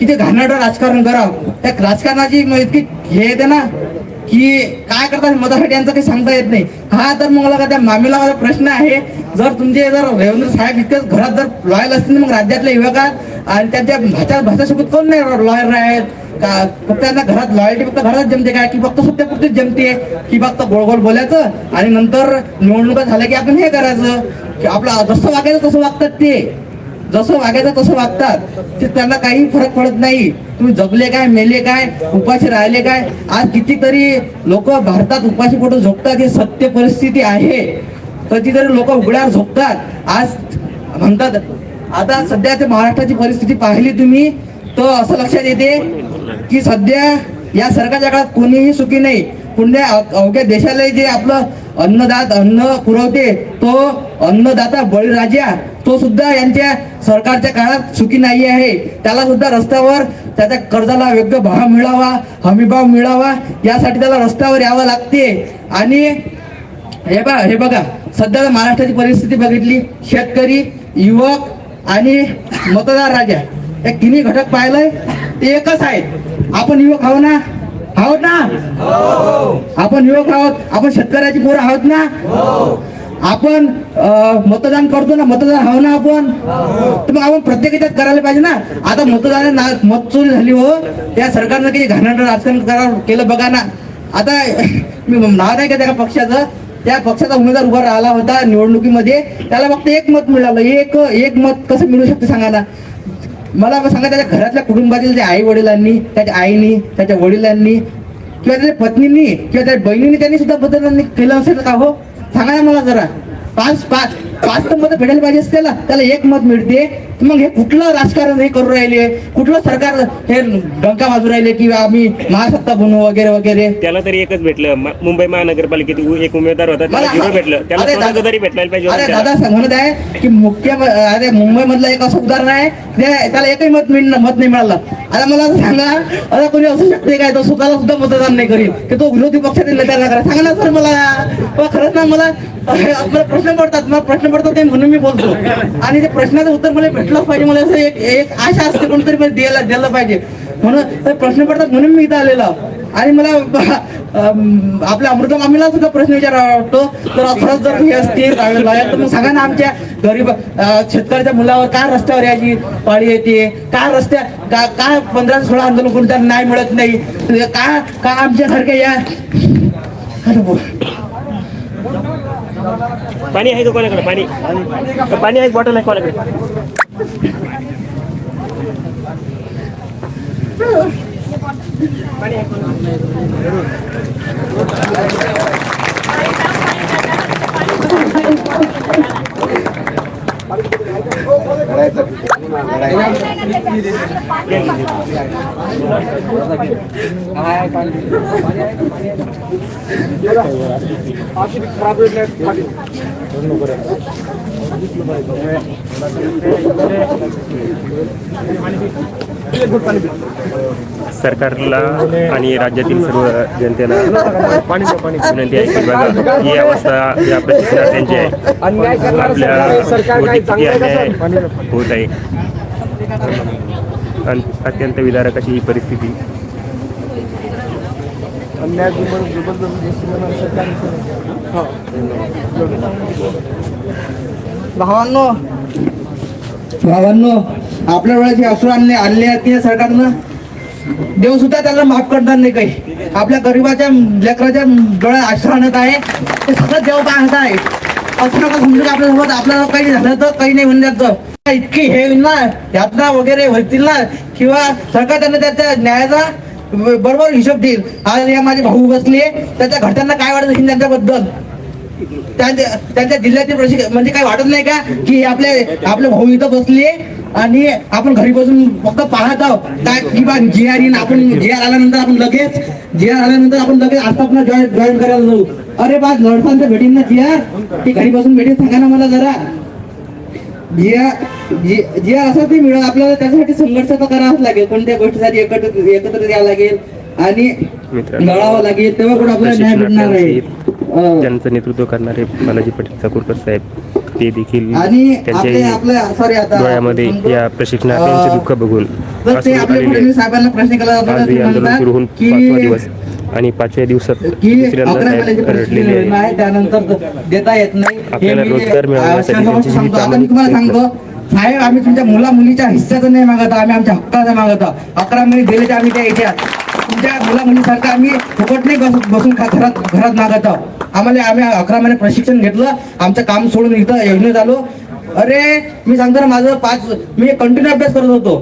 की ते घाणेरडं राजकारण करावं. त्या राजकारणाची इतकी हे येते ना की काय करतात मधासाठी यांचं काही सांगता येत नाही. हा तर मग मला का त्या मामीला माझा प्रश्न आहे जर तुमचे जर रेवंद्र साहेब इतकेच घरात जर लॉयल असतील मग राज्यातल्या युवकात आणि त्यांच्या भाषा भाषासोबत कोण नाही लॉयर आहेत का फक्त त्यांना घरात लॉयल्टी फक्त घरात जमते काय? की फक्त सत्यापुरतीच जमते? की फक्त गोळगोळ बोलायचं? आणि नंतर निवडणुका झाल्या की आपण हे करायचं? की आपलं जसं वागायचं तसं वागतात ते. जसं वागायचं तसं वागतात. ते त्यांना काही फरक पडत नाही. तुम्ही जगले काय मेले काय उपाशी राहिले काय? आज कितीतरी लोक भारतात उपाशी पोटून झोपतात ही सत्य परिस्थिती आहे. कधीतरी लोक उघड्यावर झोपतात. आज म्हणतात आता सध्याच्या महाराष्ट्राची परिस्थिती पाहिली तुम्ही तर असं लक्षात येते की सध्या या सरकारच्या काळात कोणीही सुखी नाही. पुण्या अवघ्या देशाला जे आपलं अन्नदात अन्न पुरवते तो अन्नदाता बळीराजा तो सुद्धा यांच्या सरकारच्या काळात सुखी नाही आहे. त्याला सुद्धा रस्त्यावर त्याच्या कर्जाला योग्य भाव मिळावा हमीभाव मिळावा यासाठी त्याला रस्त्यावर यावं लागते. आणि हे बा हे बघा सध्या महाराष्ट्राची परिस्थिती बघितली. शेतकरी युवक आणि मतदार राजा. हे तिन्ही घटक पाहिलंय ते एकच आहेत. आपण युवक आहो ना. आहोत ना? आपण युवक आहोत आपण शेतकऱ्याची पोरं आहोत ना? आपण मतदान करतो ना मतदान हवं ना आपण? तर मग आपण प्रत्येक याच्यात करायला पाहिजे ना? आता मतदान मत चोरी झाली हो. त्या सरकारनं किती घाणेरडं राजकारण करावं केलं बघा ना. आता मी नाव नाही का त्या पक्षाचं? त्या पक्षाचा उमेदवार उभा राहिला होता निवडणुकीमध्ये. त्याला फक्त एक मत मिळालं. एक एक मत कसं मिळू शकते सांगा ना? मला सांगा त्याच्या घरातल्या कुटुंबातील त्या आई वडिलांनी त्याच्या आईनी त्याच्या वडिलांनी किंवा त्याच्या पत्नींनी किंवा त्याच्या बहिणींनी त्यांनी सुद्धा बदल केलं असेल का हो? सांगा ना मला जरा. पाच पाच पाच तर मत भेटायला पाहिजे त्याला त्याला एक मत मिळते मग हे कुठलं राजकारण हे करू राहिले? कुठलं सरकार हे डंका वाजू राहिले की आम्ही महासत्ता बनवू वगैरे वगैरे? त्याला तरी एकच भेटलं. म- मुंबई महानगरपालिकेत उ- एक उमेदवार होता त्याला मला- झिरो भेटलं. त्याला अरे दादा- तरी पाहिजे अरे त्याला. दादा म्हणत आहे की मुख्य अरे मुंबई मधलं एक असं उदाहरण आहे. ते- त्याला एकही मत मिळ मत नाही मिळालं. आता मला असं सांगा. आता कोणी असू शकते काय? तो स्वतःला सुद्धा मतदान नाही करील की तो विरोधी पक्षातील नेत्याला करा. सांगा ना सर मला. खरंच ना मला. मला प्रश्न पडतात. मला प्रश्न पडतात ते म्हणून मी बोलतो. आणि ते प्रश्नाचं उत्तर मला भेटलंच पाहिजे मला असं एक एक आशा असते कोणतरी मला द्यायला द्यायला पाहिजे. म्हणून प्रश्न पडतात म्हणून मी इथं आलेलो आणि मला आपल्या अमृता मामीला सुद्धा प्रश्न विचारावा वाटतो तर खरंच जर हे असतील लॉयर तर मग सांगा ना आमच्या गरीब शेतकऱ्याच्या मुलावर काय रस्त्यावर यायची पाळी येते? काय रस्त्या का काय पंधरा सोळा आंदोलन कोणत्या नाही मिळत नाही? काय काय आमच्यासारख्या या? पाणी आहे का कोणाकडे? पाणी पाणी आहे बॉटल आहे कोणाकडे? खराब सरकारला आणि राज्यातील सर्व जनतेला विनंती आहे की बघा ही अवस्था या प्रतिष्ठात्यांची आहे. आपल्या होत आहे. अन- अत्यंत विदारक अशी ही परिस्थिती. अन्याय जबरदस्त सरकार भावांनो भावांनो आपल्या वेळेचे अश्रू आणले आणले आहेत सरकारनं? देव सुद्धा त्याला माफ करणार नाही काही. आपल्या गरीबाच्या लेकराच्या डोळ्यात आश्रय आणत आहे. ते सगळं देव पाहत आहे. असं नका समजू की आपल्यासोबत आपल्याला काही झालं तर काही नाही म्हणण्याचं इतकी हे होईल ना यातना वगैरे होतील ना किंवा सरकार त्यांना त्याच्या न्यायाचा बरोबर हिशोब देईल. आज या माझे भाऊ बसले त्याच्या घरच्यांना काय वाटत असेल त्यांच्याबद्दल? त्यांच्या जिल्ह्यातील प्रशिक्षण म्हणजे काय वाटत नाही का? की आपले आपले भाऊ इथं बसले आणि आपण घरी बसून फक्त पाहत आहोत. काय की बा जी आर येईन आपण जी आर आल्यानंतर आपण लगेच जी आर आल्यानंतर आपण लगेच आस्थापना जॉईन जॉईन करायला जाऊ. अरे बा लढसांचं भेटीन ना जी आर ती घरी बसून भेटेल सांगा ना मला जरा. जी आर जी आर असं ते मिळत आपल्याला त्यासाठी संघर्ष तर करावाच लागेल. कोणत्या गोष्टीसाठी एकत्र एकत्र यावं लागेल? आणि लढावं लागेल तेव्हा कुठं आपल्याला न्याय भेटणार आहे. अं, त्यांचं नेतृत्व करणारे बालाजी पाटील चाकूरकर साहेब ते देखील त्यांच्या आपल्या सॉरी आता डोळ्यामध्ये या प्रशिक्षणार्थ्यांचे दुःख बघून आज हे आंदोलन सुरू होऊन पाचवा दिवस आणि पाचव्या दिवसात आपल्याला रोजगार मिळवण्यासाठी त्यांची जी साहेब आम्ही तुमच्या मुला मुलीच्या हिस्साचं नाही मागत. आम्ही आमच्या हक्काचं मागत. अकरा महिने दिले ते आम्ही त्या याच्यात तुमच्या मुला मुलीसारखं आम्ही फुकट नाही बसून घरात घरात मागत आहोत. आम्हाला आम्ही अकरा महिने प्रशिक्षण घेतलं. आमचं काम सोडून इथं योजनेत आलो अरे मी सांगतो ना माझं पाच मी कंटिन्यू अभ्यास करत होतो.